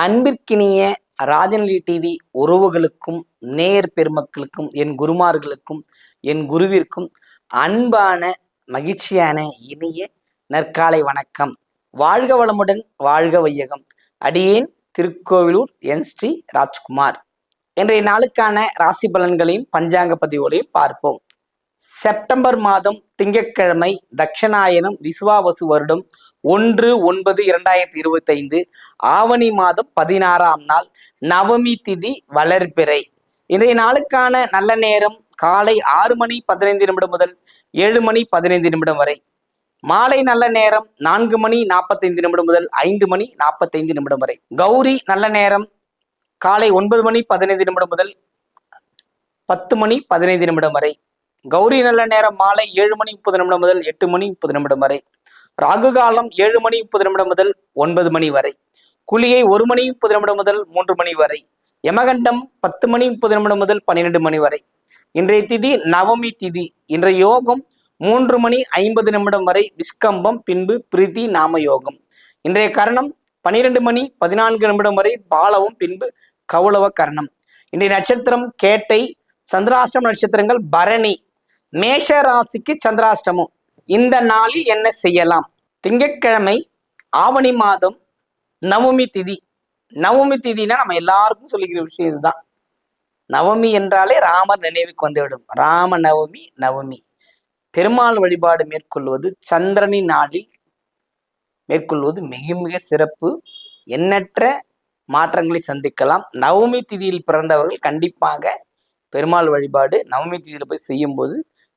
அன்பிற்கினிய ராஜநிலை டிவி உறவுகளுக்கும் நேயர் பெருமக்களுக்கும் என் குருமார்களுக்கும் என் குருவிற்கும் அன்பான மகிழ்ச்சியான இனிய நற்காலை வணக்கம். வாழ்க வளமுடன் வாழ்க வையகம். அடியேன் திருக்கோவிலூர் என் ஸ்ரீ ராஜ்குமார். இன்றைய நாளுக்கான ராசி பலன்களையும் பஞ்சாங்க பதிவுகளையும் பார்ப்போம். செப்டம்பர் மாதம் திங்கட்கிழமை தட்சணாயனம் விசுவாவசு வருடம் ஒன்று ஒன்பது இரண்டாயிரத்தி இருபத்தி ஐந்து ஆவணி மாதம் பதினாறாம் நாள் நவமி திதி வளர்பிறை. இன்றைய நாளுக்கான நல்ல நேரம் காலை ஆறு மணி பதினைந்து நிமிடம் முதல் ஏழு மணி பதினைந்து நிமிடம் வரை. மாலை நல்ல நேரம் நான்கு மணி நாற்பத்தைந்து நிமிடம் முதல் ஐந்து மணி நாற்பத்தைந்து நிமிடம் வரை. கௌரி நல்ல நேரம் காலை ஒன்பது மணி பதினைந்து நிமிடம் முதல் பத்து மணி பதினைந்து நிமிடம் வரை. கௌரி நல்ல நேரம் மாலை ஏழு மணி முப்பது நிமிடம் முதல் எட்டு மணி முப்பது நிமிடம் வரை. ராகு காலம் ஏழு மணி முப்பது நிமிடம் முதல் ஒன்பது மணி வரை. குளியை ஒரு மணி முப்பது நிமிடம் முதல் மூன்று மணி வரை. யமகண்டம் பத்து மணி முப்பது நிமிடம் முதல் பன்னிரெண்டு மணி வரை. இன்றைய திதி நவமி திதி. இன்றைய யோகம் மூன்று மணி ஐம்பது நிமிடம் வரை விஸ்கம்பம் பின்பு பிரீதி நாம யோகம். இன்றைய கரணம் பனிரெண்டு மணி பதினான்கு நிமிடம் வரை பாலவும் பின்பு கௌளவ கரணம். இன்றைய நட்சத்திரம் கேட்டை சந்திராஷ்டம நட்சத்திரங்கள் பரணி. மேஷ ராசிக்கு சந்திராஷ்டமம். இந்த நாளில் என்ன செய்யலாம்? திங்கட்கிழமை ஆவணி மாதம் நவமி திதி. நவமி திதினா நம்ம எல்லாருக்கும் சொல்லிக்கிற விஷயம் இதுதான். நவமி என்றாலே ராமர் நினைவுக்கு வந்துவிடும். ராம நவமி. நவமி பெருமாள் வழிபாடு மேற்கொள்வது சந்திரனின் நாளில் மேற்கொள்வது மிக மிக சிறப்பு. எண்ணற்ற மாற்றங்களை சந்திக்கலாம். நவமி திதியில் பிறந்தவர்கள் கண்டிப்பாக பெருமாள் வழிபாடு நவமி திதியில் போய் செய்யும்போது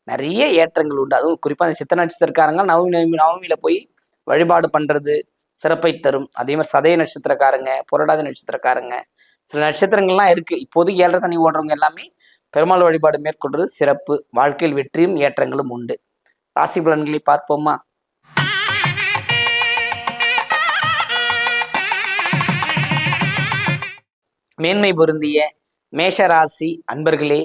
நிறைய ஏற்றங்கள் உண்டு. அதுவும் குறிப்பாக அந்த சித்த நட்சத்திரக்காரங்க நவமி நவமி நவமியில் போய் வழிபாடு பண்ணுறது சிறப்பை தரும். அதே மாதிரி சதய நட்சத்திரக்காரங்க புரடாதி நட்சத்திரக்காரங்க சில நட்சத்திரங்கள்லாம் இருக்குது இப்போதைக்கு ஏழரை தண்ணி ஓடுறவங்க எல்லாமே பெருமாள் வழிபாடு மேற்கொள்வது சிறப்பு. வாழ்க்கையில் வெற்றியும் ஏற்றங்களும் உண்டு. ராசி பலன்களை பார்ப்போமா? மேன்மை பொருந்திய மேஷராசி அன்பர்களே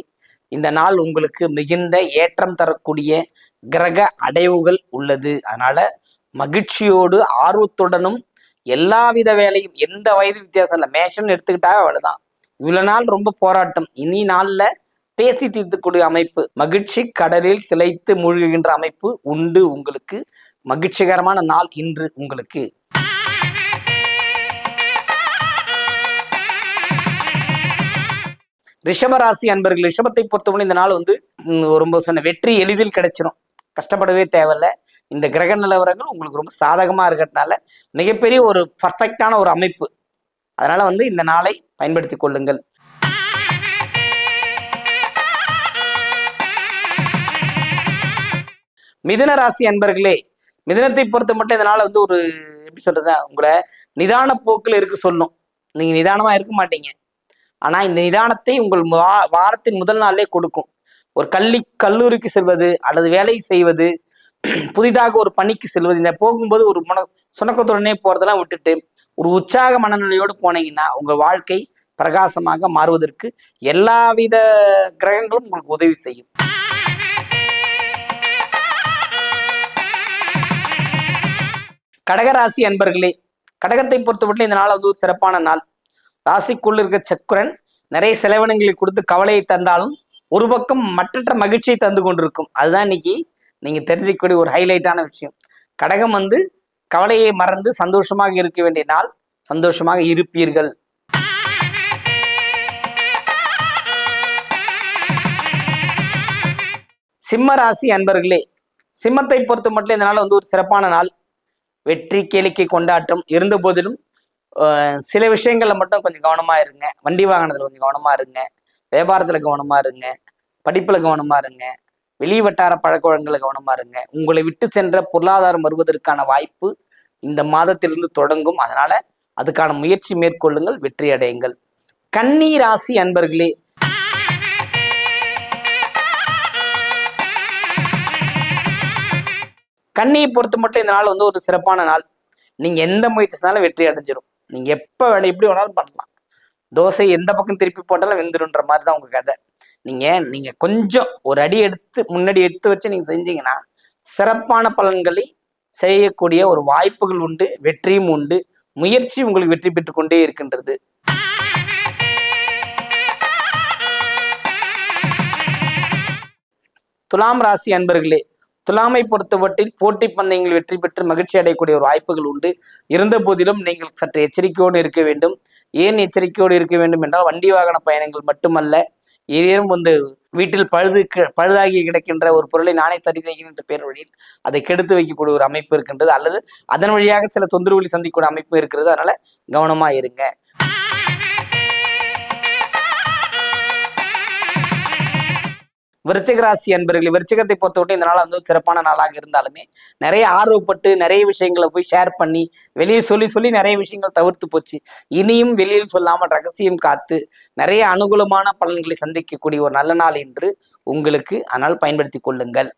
இந்த நாள் உங்களுக்கு மிகுந்த ஏற்றம் தரக்கூடிய கிரக அடைவுகள் உள்ளது. அதனால மகிழ்ச்சியோடு ஆர்வத்துடனும் எல்லாவித வேலையும் எந்த வயது வித்தியாசம் இல்லை மேஷம்னு எடுத்துக்கிட்டா அவ்வளவுதான். இவ்வளவு நாள் ரொம்ப போராட்டம். இனி நாள்ல பேசி தீர்த்துக்கூடிய அமைப்பு மகிழ்ச்சி கடலில் திளைத்து மூழ்குகின்ற அமைப்பு உண்டு. உங்களுக்கு மகிழ்ச்சிகரமான நாள் இன்று உங்களுக்கு. ரிஷபராசி அன்பர்கள் ரிஷபத்தை பொறுத்தவரை இந்த நாள் வந்து ரொம்ப சொன்ன வெற்றி எளிதில் கிடைச்சிரும். கஷ்டப்படவே தேவையில்ல. இந்த கிரக நிலவரங்கள் உங்களுக்கு ரொம்ப சாதகமாக இருக்கிறதுனால மிகப்பெரிய ஒரு பர்ஃபெக்டான ஒரு அமைப்பு. அதனால வந்து இந்த நாளை பயன்படுத்திக் கொள்ளுங்கள். மிதன ராசி அன்பர்களே மிதனத்தை பொறுத்த மட்டும் இதனால வந்து ஒரு எப்படி சொல்றது உங்களை நிதான போக்கில் இருக்க சொல்லும். நீங்க நிதானமா இருக்க மாட்டீங்க. ஆனா இந்த நிதானத்தை உங்கள் வா- வாரத்தின் முதல் நாளே கொடுக்கும். ஒரு கல்வி கல்லூரிக்கு செல்வது அல்லது வேலை செய்வது புதிதாக ஒரு பணிக்கு செல்வது இந்த போகும்போது ஒரு முன சுணக்கத்துடனே போறதெல்லாம் விட்டுட்டு ஒரு உற்சாக மனநிலையோடு போனீங்கன்னா உங்கள் வாழ்க்கை பிரகாசமாக மாறுவதற்கு எல்லாவித கிரகங்களும் உங்களுக்கு உதவி செய்யும். கடகராசி அன்பர்களே கடகத்தை பொறுத்தவரை இந்த நாள் வந்து ஒரு சிறப்பான நாள். ராசிக்குள் இருக்க சக்குரன் நிறைய செலவினங்களை கொடுத்து கவலையை தந்தாலும் ஒரு பக்கம் மற்றற்ற மகிழ்ச்சியை தந்து கொண்டிருக்கும். அதுதான் இன்னைக்கு நீங்க தெரிஞ்சிக்கக்கூடிய ஒரு ஹைலைட்டான விஷயம். கடகம் வந்து கவலையை மறந்து சந்தோஷமாக இருக்க வேண்டிய நாள். சந்தோஷமாக இருப்பீர்கள். சிம்ம ராசி அன்பர்களே சிம்மத்தை பொறுத்த மட்டும் இந்த நாள் வந்து ஒரு சிறப்பான நாள். வெற்றி கேளிக்கை கொண்டாட்டம் இருந்த போதிலும் சில விஷயங்கள்ல மட்டும் கொஞ்சம் கவனமா இருங்க. வண்டி வாகனத்துல கொஞ்சம் கவனமா இருங்க. வியாபாரத்துல கவனமா இருங்க. படிப்புல கவனமா இருங்க. வெளி வட்டார பழக்க வழக்கங்களை கவனமா இருங்க. உங்களை விட்டு சென்ற பொருளாதாரம் வருவதற்கான வாய்ப்பு இந்த மாதத்திலிருந்து தொடங்கும். அதனால அதுக்கான முயற்சி மேற்கொள்ளுங்கள் வெற்றி அடையுங்கள். கன்னி ராசி அன்பர்களே. கன்னியை பொறுத்த மட்டும் இந்த நாள் வந்து ஒரு சிறப்பான நாள். நீங்க எந்த முயற்சி வெற்றி அடைஞ்சிடும் நீங்க எப்ப வேணும் எப்படி வேணாலும் பண்ணலாம். தோசை எந்த பக்கம் திருப்பி போட்டாலும் வெந்துருன்ற மாதிரி தான் உங்க கதை. நீங்க நீங்க கொஞ்சம் ஒரு அடி எடுத்து முன்னாடி எடுத்து வச்சு நீங்க செஞ்சீங்கன்னா சிறப்பான பலன்களை செய்யக்கூடிய ஒரு வாய்ப்புகள் உண்டு வெற்றியும் உண்டு முயற்சி உங்களுக்கு வெற்றி பெற்று கொண்டே இருக்கின்றது. துலாம் ராசி அன்பர்களே துலாமை பொறுத்தவற்றில் போட்டி பந்தயங்கள் வெற்றி பெற்று மகிழ்ச்சி அடையக்கூடிய ஒரு வாய்ப்புகள் உண்டு. இருந்த போதிலும் நீங்கள் சற்று எச்சரிக்கையோடு இருக்க வேண்டும். ஏன் எச்சரிக்கையோடு இருக்க வேண்டும் என்றால் வண்டி வாகன பயணங்கள் மட்டுமல்ல ஏதேனும் வந்து வீட்டில் பழுது பழுதாகி கிடக்கின்ற ஒரு பொருளை நானே சரி செய்கிறேன் என்ற பேர் வழியில் அதை கெடுத்து வைக்கக்கூடிய ஒரு அமைப்பு இருக்கின்றது. அல்லது அதன் வழியாக சில தொந்தரவுகளை சந்திக்கக்கூடிய அமைப்பு இருக்கிறது. அதனால கவனமா இருங்க. விருச்சிக ராசி அன்பர்கள் விருச்சிகத்தை பொறுத்தவரை இந்த நாள் வந்து சிறப்பான நாளாக இருந்தாலுமே நிறைய ஆர்வப்பட்டு நிறைய விஷயங்களை போய் ஷேர் பண்ணி வெளியே சொல்லி சொல்லி நிறைய விஷயங்கள் தவிர்த்து போச்சு. இனியும் வெளியில் சொல்லாமல் ரகசியம் காத்து நிறைய அனுகூலமான பலன்களை சந்திக்கக்கூடிய ஒரு நல்ல நாள் என்று உங்களுக்கு அதனால் பயன்படுத்தி கொள்ளுங்கள்.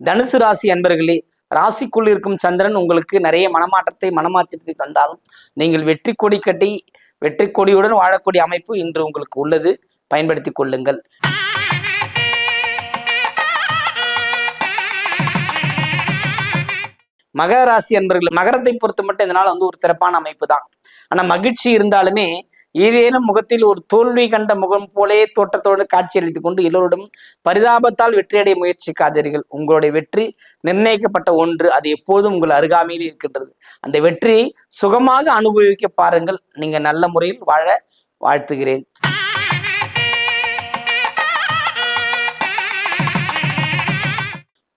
தனுசு ராசி அன்பர்களே ராசிக்குள் இருக்கும் சந்திரன் உங்களுக்கு நிறைய மனமாற்றத்தை மனமாற்றத்தை தந்தாலும் நீங்கள் வெற்றி கொடி கட்டி வெற்றி கொடியுடன் வாழக்கூடிய அமைப்பு இன்று உங்களுக்கு உள்ளது. பயன்படுத்திக் கொள்ளுங்கள். மகர ராசி அன்பர்கள் மகரத்தை பொறுத்த மட்டும் இதனால் வந்து ஒரு சிறப்பான அமைப்பு தான். ஆனால் மகிழ்ச்சி இருந்தாலுமே ஏதேனும் முகத்தில் ஒரு தோல்வி கண்ட முகம் போலே தோற்றத்தோடு காட்சியளித்துக் கொண்டு எல்லோரிடம் பரிதாபத்தால் வெற்றியடைய முயற்சிக்காதீர்கள். உங்களுடைய வெற்றி நிர்ணயிக்கப்பட்ட ஒன்று. அது எப்போதும் உங்கள் அருகாமையில் இருக்கின்றது. அந்த வெற்றியை சுகமாக அனுபவிக்க பாருங்கள். நீங்க நல்ல முறையில் வாழ வாழ்த்துகிறேன்.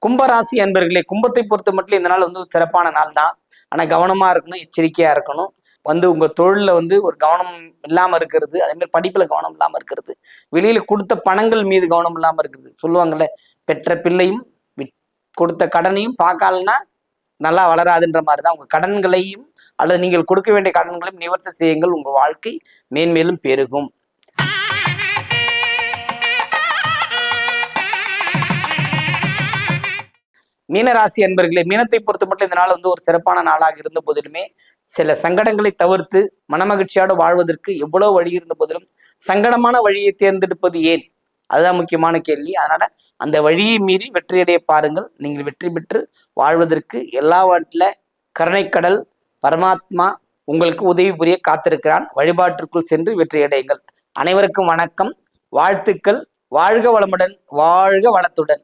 கும்பராசி அன்பர்களே கும்பத்தை பொறுத்த மட்டும் இந்த நாள் வந்து சிறப்பான நாள் தான் ஆனால் கவனமாக இருக்கணும் எச்சரிக்கையாக இருக்கணும். வந்து உங்க தொழிலில் வந்து ஒரு கவனம் இல்லாம இருக்கிறது அதே மாதிரி படிப்புல கவனம் இல்லாம இருக்கிறது. வெளியில கொடுத்த பணங்கள் மீது கவனம் இல்லாம இருக்கிறது. சொல்லுவாங்கல்ல பெற்ற பிள்ளையும் கொடுத்த கடனையும் பார்க்கலன்னா நல்லா வளராதுன்ற மாதிரி தான் உங்கள் கடன்களையும் அல்லது நீங்கள் கொடுக்க வேண்டிய கடன்களையும் நிவர்த்தி செய்யுங்கள். உங்கள் வாழ்க்கை மேன்மேலும் பெருகும். மீனராசி அன்பர்களே மீனத்தை பொறுத்த மட்டும் இந்த நாள் வந்து ஒரு சிறப்பான நாளாக இருந்த போதிலுமே சில சங்கடங்களை தவிர்த்து மனமகிழ்ச்சியோடு வாழ்வதற்கு எவ்வளவு வழி இருந்த போதிலும் சங்கடமான வழியை தேர்ந்தெடுப்பது ஏன்? அதுதான் முக்கியமான கேள்வி. அதனால அந்த வழியை மீறி வெற்றியடைய பாருங்கள். நீங்கள் வெற்றி பெற்று வாழ்வதற்கு எல்லாவற்றில கருணைக்கடல் பரமாத்மா உங்களுக்கு உதவி புரிய காத்திருக்கிறான். வழிபாட்டிற்குள் சென்று வெற்றியடையுங்கள். அனைவருக்கும் வணக்கம். வாழ்த்துக்கள். வாழ்க வளமுடன். வாழ்க வளத்துடன்.